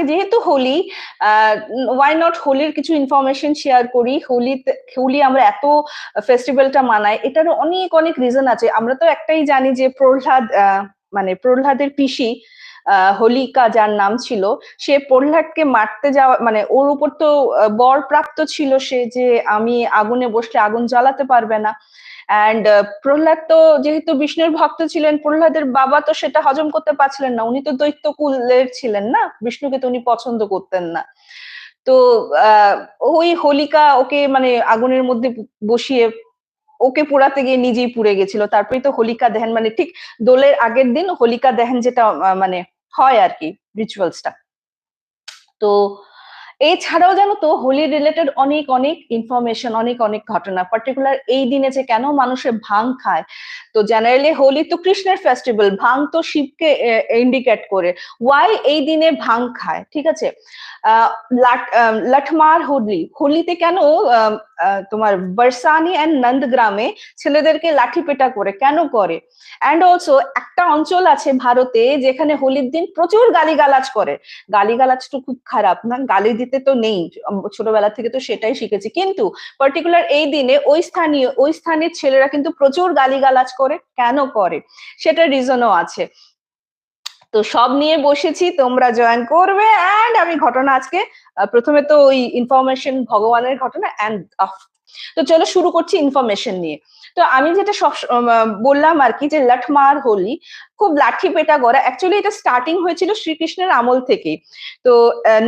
আজকে যেহেতু Holi why not হোলির কিছু ইনফরমেশন শেয়ার করি? হোলি হোলি আমরা এত ফেস্টিভ্যালটা মানাই এটার অনেক অনেক রিজন আছে। আমরা তো একটাই জানি যে প্রহ্লাদ মানে প্রহ্লাদের পিসি হোলিকা যার নাম ছিল, সে প্রহ্লাদকে মারতে যাওয়া মানে ওর উপর তো বর প্রাপ্ত ছিল সে যে আমি আগুনে বসলে আগুন জ্বালাতে পারবে না। অ্যান্ড প্রহ্লাদ তো যেহেতু বিষ্ণুর ভক্ত ছিলেন, প্রহ্লাদের বাবা তো সেটা হজম করতে পারছিলেন না। উনি তো দৈত্য কুলের ছিলেন না, বিষ্ণুকে তো উনি পছন্দ করতেন না। তো ওই হোলিকা ওকে মানে আগুনের মধ্যে বসিয়ে ওকে পোড়াতে গিয়ে নিজেই পুড়ে গেছিল। তারপরে তো হোলিকা দহন মানে ঠিক দোলের আগের দিন হোলিকা দহন যেটা মানে হয় আর কি রিচুয়ালসটা তো এছাড়াও জানো তো, হোলি রিলেটেড অনেক অনেক ইনফরমেশন অনেক অনেক ঘটনা। পার্টিকুলার এই দিনে যে কেন মানুষের ভাং খায়? তো জেনারেলি হোলি তো কৃষ্ণের ফেস্টিভ্যাল ভাং তো শিবকে ইন্ডিকেট করে। ওয়াই এই দিনে ভাং খায়? ঠিক আছে? লঠমার হোলি। হোলিতে কেন তোমার বর্ষানি অ্যান্ড নন্দগ্রামে ছেলেদেরকে লাঠি পেটা করে? কেন করে? অ্যান্ড অলসো একটা অঞ্চল আছে ভারতে যেখানে হোলির দিন প্রচুর গালিগালাজ করে। গালিগালাজ তো খুব খারাপ, না? গালি দিতে তো নেই। ছোটবেলা থেকে তো সেটাই শিখেছি। কিন্তু পার্টিকুলার এই দিনে ওই স্থানীয়, ওই স্থানের ছেলেরা কিন্তু প্রচুর গালিগালাজ করে। কেন করে? সেটার রিজনও আছে। তো সব নিয়ে বসেছি, তোমরা জয়েন করবে। অ্যান্ড আমি ঘটনা আজকে প্রথমে তো ওই ইনফরমেশন ভগবানের ঘটনা। অ্যান্ড তো চলো শুরু করছি ইনফরমেশন নিয়ে। তো আমি যেটা সব বললাম আর কি যে লঠমার হোলি, খুব লাঠি পেটা গড়া। অ্যাকচুয়ালি এটা স্টার্টিং হয়েছিল শ্রীকৃষ্ণের আমল থেকে তো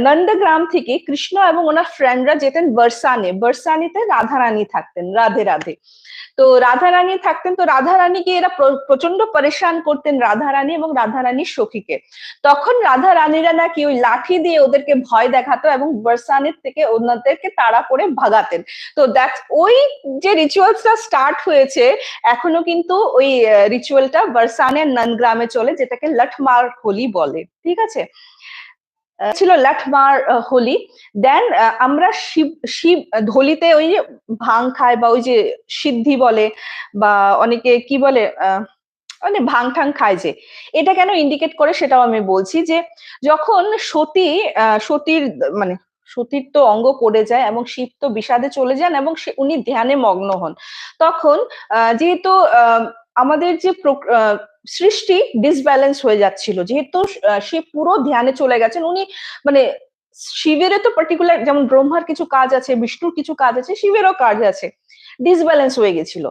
নন্দগ্রাম থেকে কৃষ্ণ এবং ওনার ফ্রেন্ডরা যেতেন বর্ষানে বর্ষানিতে রাধারানী থাকতেন, রাধে রাধে। তো রাধা রানী থাকতেন, তো রাধা রানীকে এরা প্রচণ্ড পরেশান করতেন রাধা রানী এবং রাধারানীর সখীকে। তখন রাধা রানীরা নাকি ওই লাঠি দিয়ে ওদেরকে ভয় দেখাতো এবং বর্ষানের থেকে ওনাদেরকে তাড়া করে ভাগাতেন। তো দ্যাট ওই যে রিচুয়ালসটা স্টার্ট হয়েছে, এখনও কিন্তু ওই রিচুয়ালটা বর্ষানের নন্দগ্রামে চলে, যেটাকে লঠমার হোলি বলে। ঠিক আছে? ছিল লাঠমার হোলি। দেন আমরা শিব শিব হোলিতে ওই যে ভাং খায় বা ওই যে সিদ্ধি বলে বা অনেকে কি বলে মানে ভাং ঠাং খায় যে। এটা কেন ইন্ডিকেট করে সেটাও আমি বলছি যে, যখন সতী সতীর মানে সতীর তো অঙ্গ পড়ে যায় এবং শিব তো বিষাদে চলে যান এবং সে, উনি ধ্যানে মগ্ন হন। তখন যেহেতু আমাদের যে সৃষ্টি ডিসব্যালেন্স হয়ে যাচ্ছিল। যেহেতু সে পুরো ধ্যানে চলে গেছেন, উনি মানে শিবেরও তো পার্টিকুলার যেমন ব্রহ্মার কিছু কাজ আছে, বিষ্ণুর কিছু কাজ আছে, শিবেরও কাজ আছে। ডিসব্যালেন্স হয়ে গেছিল।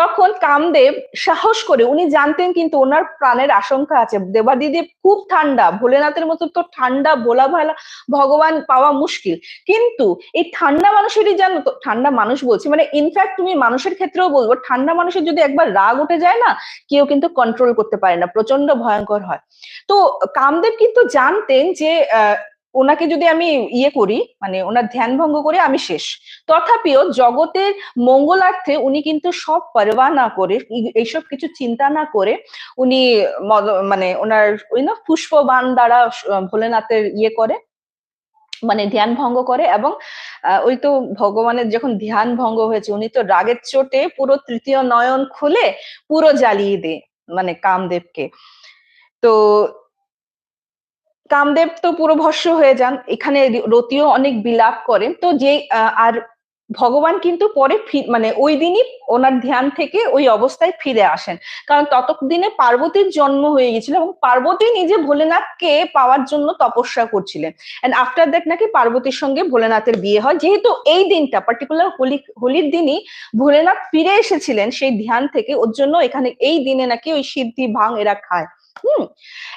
তখন কামদেব সাহস করে, উনি জানতেন কিন্তু ওনার প্রাণের আশঙ্কা আছে। দেবাদিদেব খুব ঠান্ডা, ভোলেনাথের মতো তো ঠান্ডা, ভোলা ভালা, ভগবান পাওয়া মুশকিল। কিন্তু এই ঠান্ডা মানুষেরই জানো তো, ঠান্ডা মানুষ বলছি মানে ইনফ্যাক্ট তুমি মানুষের ক্ষেত্রেও বলব, ঠান্ডা মানুষের যদি একবার রাগ উঠে যায় না, কেউ কিন্তু কন্ট্রোল করতে পারে না প্রচণ্ড ভয়ঙ্কর হয়। তো কামদেব কিন্তু জানতেন যে ওনাকে যদি আমি ইয়ে করি মানে ওনার ধ্যান ভঙ্গ করে আমি শেষ। তথাপিও জগতের মঙ্গলার্থে উনি কিন্তু সব পরবা না করে এইসব কিছু চিন্তা না করে উনি মানে ওনার ওই না পুষ্পবান দ্বারা ভোলেনাথের ইয়ে করে মানে ধ্যান ভঙ্গ করে এবং ওই তো ভগবানের যখন ধ্যান ভঙ্গ হয়েছে, উনি তো রাগের চোটে পুরো তৃতীয় নয়ন খুলে পুরো জ্বালিয়ে দেয় মানে কামদেবকে। তো কামদেব তো পুরো ভস্য হয়ে যান। এখানে রতিও অনেক বিলাপ করেন তো যে আর ভগবান কিন্তু পরে মানে ওই দিনই ওনার ধ্যান থেকে ওই অবস্থায় ফিরে আসেন। কারণ ততদিনে পার্বতীর জন্ম হয়ে গেছিল এবং পার্বতী নিজে ভোলেনাথকে পাওয়ার জন্য তপস্যা করছিলেন। অ্যান্ড আফটার দ্যাট নাকি পার্বতীর সঙ্গে ভোলেনাথের বিয়ে হয়। যেহেতু এই দিনটা পার্টিকুলার হোলি, হোলির দিনই ভোলেনাথ ফিরে এসেছিলেন সেই ধ্যান থেকে। ওর জন্য এখানে এই দিনে নাকি ওই সিদ্ধি ভাং এরা খায়। হুম।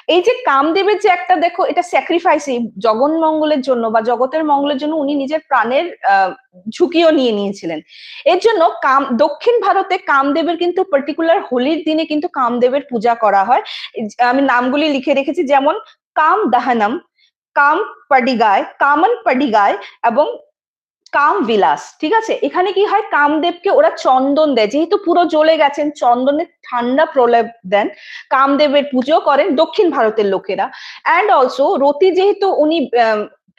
এই যে কামদেবের যে একটা দেখো, এটা স্যাক্রিফাইসই জগন মঙ্গলের জন্য বা জগতের মঙ্গলের জন্য উনি নিজের প্রাণের ঝুঁকিও নিয়ে নিয়েছিলেন। এর জন্য কাম, দক্ষিণ ভারতে কামদেবের কিন্তু পার্টিকুলার হোলির দিনে কিন্তু কামদেবের পূজা করা হয়। আমি নামগুলি লিখে রেখেছি, যেমন কাম দাহানম, কাম পাডিগায়, কামন পাডিগায় এবং কাম বিলাস, ঠিক আছে? এখানে কি হয়? কামদেবকে ওরা চন্দন দেয়। যেহেতু পুরো জ্বলে গেছেন, চন্দনের ঠান্ডা প্রলেপ দেন, কামদেবের পুজো করেন দক্ষিণ ভারতের লোকেরা। অ্যান্ড অলসো রতি যেহেতু উনি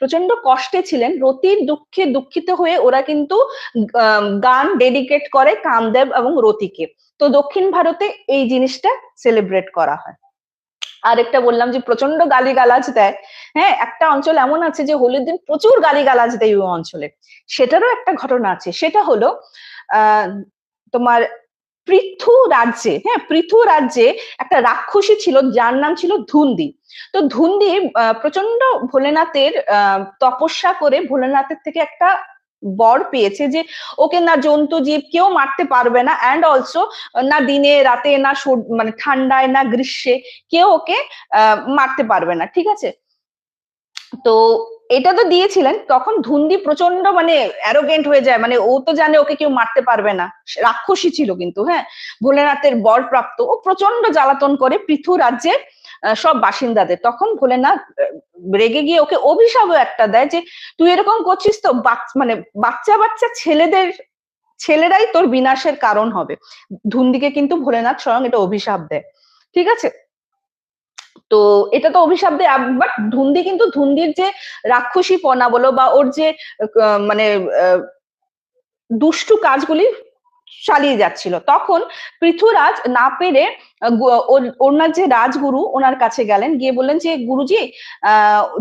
প্রচণ্ড কষ্টে ছিলেন, রতির দুঃখে দুঃখিত হয়ে ওরা কিন্তু গান ডেডিকেট করে কামদেব এবং রতিকে। তো দক্ষিণ ভারতে এই জিনিসটা সেলিব্রেট করা হয়। আরেকটা বললাম যে প্রচণ্ড গালিগালাজ দেয়। হ্যাঁ একটা অঞ্চল এমন আছে যে হোলির দিন প্রচুর গালিগালাজ দেয় ওই অঞ্চলে। সেটারও একটা ঘটনা আছে। সেটা হলো তোমার পৃথু রাজ্যে হ্যাঁ পৃথু রাজ্যে একটা রাক্ষসী ছিল, যার নাম ছিল ধুন্দি। তো ধুন্দি প্রচণ্ড ভোলেনাথের তপস্যা করে ভোলেনাথের থেকে একটা বর পেয়েছে যে ওকে না জন্তু জীব কেউ মারতে পারবে না। অ্যান্ড অলসো না দিনে, রাতে, না মানে ঠান্ডায়, না গ্রীষ্মে কেউ ওকে মারতে পারবে না। ঠিক আছে? তো এটা তো দিয়েছিলেন, তখন ধুন্দি প্রচণ্ড মানে অ্যারোগেন্ট হয়ে যায়। মানে ও তো জানে ওকে কেউ মারতে পারবে না। রাক্ষসী ছিল কিন্তু হ্যাঁ? ভোলেনাথের বর প্রাপ্ত ও প্রচণ্ড জ্বালাতন করে পৃথু রাজ্যের সব বাসিন্দাদের। তখন ভোলেনাথ রেগে গিয়ে ওকে অভিশাপও একটা দেয় যে, তুই এরকম করছিস তো মানে বাচ্চা বাচ্চা ছেলেদের, ছেলেরাই তোর বিনাশের কারণ হবে। ধুন্দিকে কিন্তু ভোলেনাথ স্বয়ং এটা অভিশাপ দেয়। ঠিক আছে? তো এটা তো অভিশাপ দেয় বাট ধুন্দি কিন্তু ধুন্দির যে রাক্ষসী পনা বলো বা ওর যে মানে দুষ্টু কাজগুলি চালিয়ে যাচ্ছিল। তখন পৃথুরাজ না পেরে ওনার যে রাজগুরু ওনার কাছে গেলেন, গিয়ে বললেন যে, গুরুজি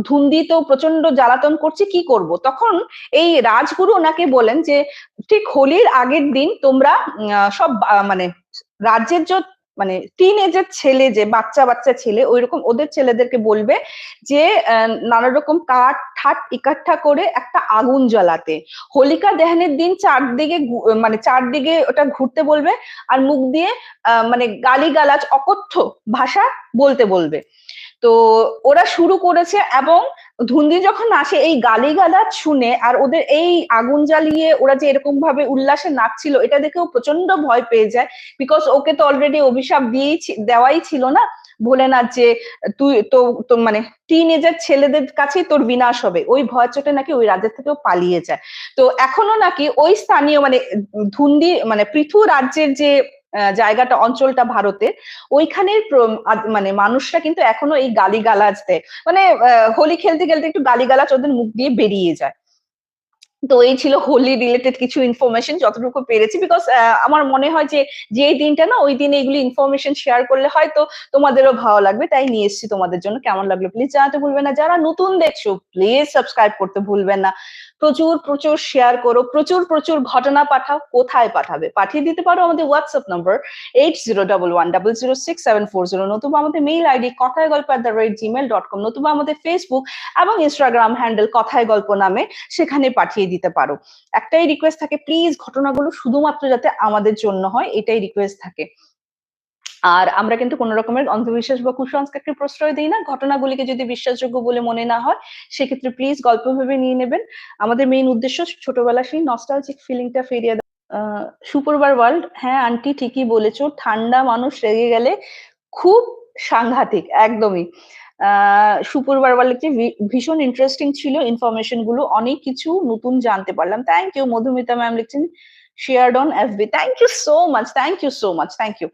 ধুন্দি তো প্রচণ্ড জ্বালাতন করছে, কি করব? তখন এই রাজগুরু ওনাকে বলেন যে, ঠিক হোলির আগের দিন তোমরা সব মানে রাজ্যের যে মানে টিন এজের ছেলে যে, বাচ্চা বাচ্চা ছেলে ওই রকম ওদের ছেলেদেরকে বলবে যে নানা রকম কাঠ ঠাট ইকাঠা করে একটা আগুন জ্বালাতে। হোলিকা দহনের দিন চারদিকে মানে চারদিকে ওটা ঘুরতে বলবে আর মুখ দিয়ে মানে গালিগালাজ, অকথ্য ভাষা বলতে বলবে। তো ওরা শুরু করেছে এবং ধুন্দি যখন আসে, এই গালিগালাজ শুনে আর ওদের এই আগুন জ্বালিয়ে ওরা যে এরকম ভাবে উল্লাসে নাচছিল, এটা দেখেও প্রচণ্ড ভয় পেয়ে যায়। বিকজ ওকে তো অলরেডি অভিশাপ দিয়েই দেওয়াই ছিল না। ভোলেনাথ যে, তুই তো মানে টিন এজের ছেলেদের কাছেই তোর বিনাশ হবে। ওই ভয় চোটে নাকি ওই রাজ্যের থেকেও পালিয়ে যায়। তো এখনও নাকি ওই স্থানীয় মানে ধুন্দি মানে পৃথু রাজ্যের যে জায়গাটা, অঞ্চলটা ভারতের, ওইখানের মানে মানুষরা কিন্তু এখনও এই গালিগালাজ দেয়। মানে হোলি খেলতে খেলতে একটু গালিগালাজ ওদের মুখ দিয়ে বেরিয়ে যায়। তো এই ছিল হোলি রিলেটেড কিছু ইনফরমেশন যতটুকু পেরেছি বিকজ আমার মনে হয় যে যে দিনটা না, ওই দিনে এগুলি ইনফরমেশন শেয়ার করলে হয়তো তোমাদেরও ভালো লাগবে। তাই নিয়ে এসেছি তোমাদের জন্য। কেমন লাগল প্লিজ জানাতে ভুলবে না। যারা নতুন দেখছ প্লিজ সাবস্ক্রাইব করতে ভুলবেন না। প্রচুর প্রচুর শেয়ার করো। প্রচুর প্রচুর ঘটনা পাঠাও। কোথায় পাঠাবে? পাঠিয়ে দিতে পারো আমাদের WhatsApp number eight zero double one double zero six seven four zero নতুবা আমাদের মেইল আইডি কথায় গল্প at the rate Gmail dot com নতুবা আমাদের ফেসবুক এবং ইনস্টাগ্রাম হ্যান্ডেল কথায় গল্প নামে সেখানে পাঠিয়ে দিতে পারো। একটাই রিকোয়েস্ট থাকে প্লিজ ঘটনাগুলো শুধুমাত্র যাতে আমাদের জন্য হয়, এটাই রিকোয়েস্ট থাকে। আর আমরা কিন্তু কোন রকমের অন্ধবিশ্বাস বা কুসংস্কারকে প্রশ্রয় দিই না। ঘটনাগুলিকে যদি বিশ্বাসযোগ্য বলে মনে না হয়, সেক্ষেত্রে প্লিজ গল্প ভেবে নিয়ে নেবেন। আমাদের মেইন উদ্দেশ্য ছোটবেলা সেই নস্টালজিক ফিলিংটা ফিরিয়ে সুপারবার ওয়ার্ল্ড হ্যাঁ আন্টি ঠিকই বলেছ, ঠান্ডা মানুষ রেগে গেলে খুব সাংঘাতিক, একদমই। সুপরবার কি ভীষণ ইন্টারেস্টিং ছিল ইনফরমেশনগুলো। অনেক কিছু নতুন জানতে পারলাম। থ্যাংক ইউ মধুমিতা ম্যাম লিখছেন shared on FB thank you so much thank you so much thank you